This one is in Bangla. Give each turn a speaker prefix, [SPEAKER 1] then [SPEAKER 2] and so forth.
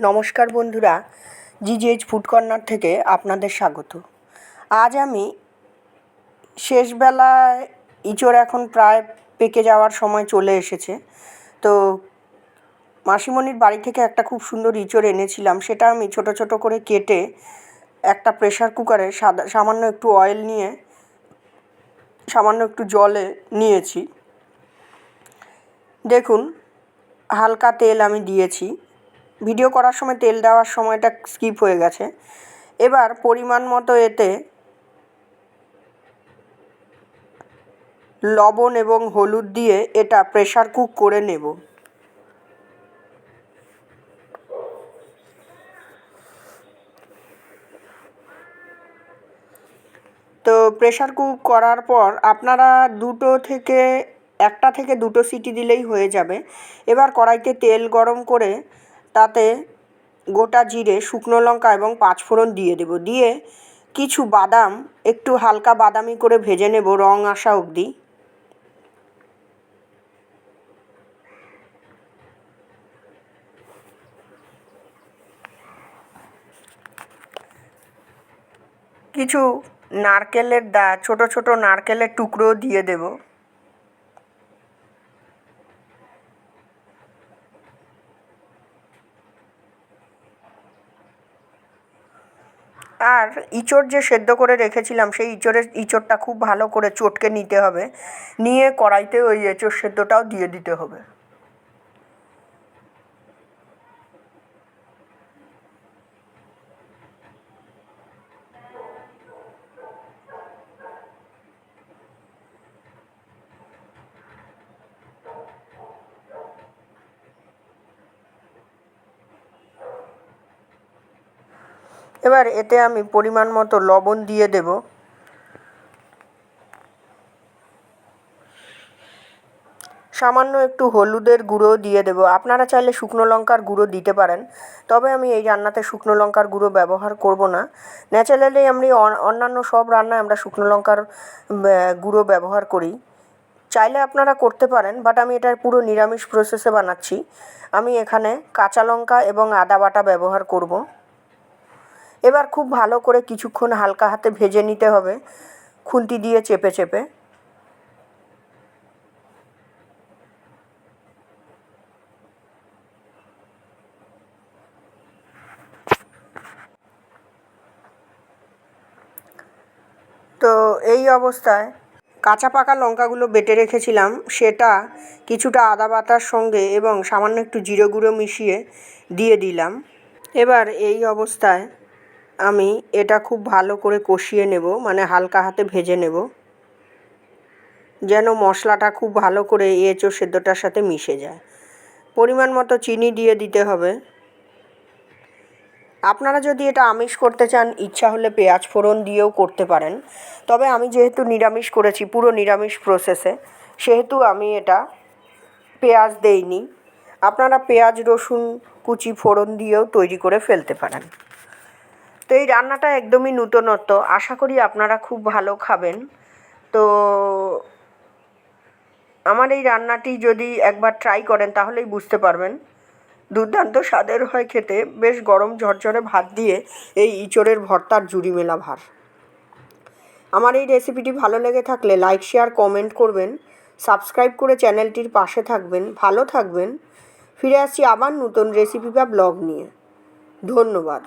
[SPEAKER 1] নমস্কার বন্ধুরা, জিজিএইচ ফুড কর্নার থেকে আপনাদের স্বাগত। আজ আমি শেষবেলায় ইঁচড় এখন প্রায় পেকে যাওয়ার সময় চলে এসেছে। তো মাসিমণির বাড়ি থেকে একটা খুব সুন্দর ইঁচড় এনেছিলাম, সেটা আমি ছোট ছোট করে কেটে একটা প্রেশার কুকারে সাদা, সামান্য একটু অয়েল নিয়ে, সামান্য একটু জলে নিয়েছি। দেখুন, হালকা তেল আমি দিয়েছি। ভিডিও করার সময়, তেল দেওয়ার সময়টা স্কিপ হয়ে গেছে। এবার পরিমাণ মতো এতে লবণ এবং হলুদ দিয়ে এটা প্রেশার কুক করে নেব। তো প্রেশার কুক করার পর আপনারা দুটো থেকে, একটা থেকে দুটো সিটি দিলেই হয়ে যাবে। এবার কড়াইতে তেল গরম করে তাতে গোটা জিরে, শুকনো লঙ্কা এবং পাঁচফোড়ন দিয়ে দেব। দিয়ে কিছু বাদাম, একটু হালকা বাদামি করে ভেজে নেব রং আসা অবধি। কিছু নারকেলের দা, ছোট ছোট নারকেলের টুকরো দিয়ে দেব। আর ইঁচড় যে সেদ্ধ করে রেখেছিলাম, সেই ইঁচড়ের ইঁচড়টা খুব ভালো করে চটকে নিতে হবে। নিয়ে কড়াইতে ওই এঁচড় সেদ্ধটাও দিয়ে দিতে হবে। এবার এতে আমি পরিমাণ মতো লবণ দিয়ে দেব। সামান্য একটু হলুদের গুঁড়ো দিয়ে দেবো। আপনারা চাইলে শুকনো লঙ্কার গুঁড়ো দিতে পারেন, তবে আমি এই রান্নাতে শুকনো লঙ্কার গুঁড়ো ব্যবহার করব না। ন্যাচারালি আমি অন্যান্য সব রান্নায় আমরা শুকনো লঙ্কার গুঁড়ো ব্যবহার করি। চাইলে আপনারা করতে পারেন, বাট আমি এটা পুরো নিরামিষ প্রসেসে বানাচ্ছি। আমি এখানে কাঁচা লঙ্কা এবং আদা বাটা ব্যবহার করব। এবার খুব ভালো করে কিছুক্ষণ হালকা হাতে ভেজে নিতে হবে। খুন্তি দিয়ে চেপে চেপে। তো এই অবস্থায় কাঁচা পাকা লঙ্কাগুলো বেটে রেখেছিলাম। সেটা কিছুটা আদা বাটার সঙ্গে এবং সামান্য একটু জিরে গুঁড়ো মিশিয়ে দিয়ে দিলাম। এবার এই অবস্থায় আমি এটা খুব ভালো করে কষিয়ে নেব মানে হালকা হাতে ভেজে নেব। যেন মশলাটা খুব ভালো করে এঁচো সেদ্ধটার সাথে মিশে যায়। পরিমাণ মতো চিনি দিয়ে দিতে হবে। আপনারা যদি এটা আমিষ করতে চান, ইচ্ছা হলে পেঁয়াজ ফোড়ন দিয়েও করতে পারেন। তবে আমি যেহেতু নিরামিষ করেছি, পুরো নিরামিষ প্রসেসে সেহেতু আমি এটা পেঁয়াজ দেইনি। আপনারা পেঁয়াজ, রসুন, কুচি, ফোড়ন দিয়েও তৈরি করে ফেলতে পারেন। তো এই রান্নাটা একদমই নূতনত্ব। আশা করি আপনারা খুব ভালো খাবেন। তো আমার এই রান্নাটি যদি একবার ট্রাই করেন তাহলেই বুঝতে পারবেন। দুর্দান্ত স্বাদের হয় খেতে। বেশ গরম ঝরঝরে ভাত দিয়ে এই ইঁচড়ের ভর্তার জুড়ি মেলা ভার। আমার এই রেসিপিটি ভালো লেগে থাকলে লাইক শেয়ার কমেন্ট করবেন। সাবস্ক্রাইব করে চ্যানেলটির পাশে থাকবেন। ভালো থাকবেন। ফিরে আসছি আবার নতুন রেসিপি বা ব্লগ নিয়ে। ধন্যবাদ।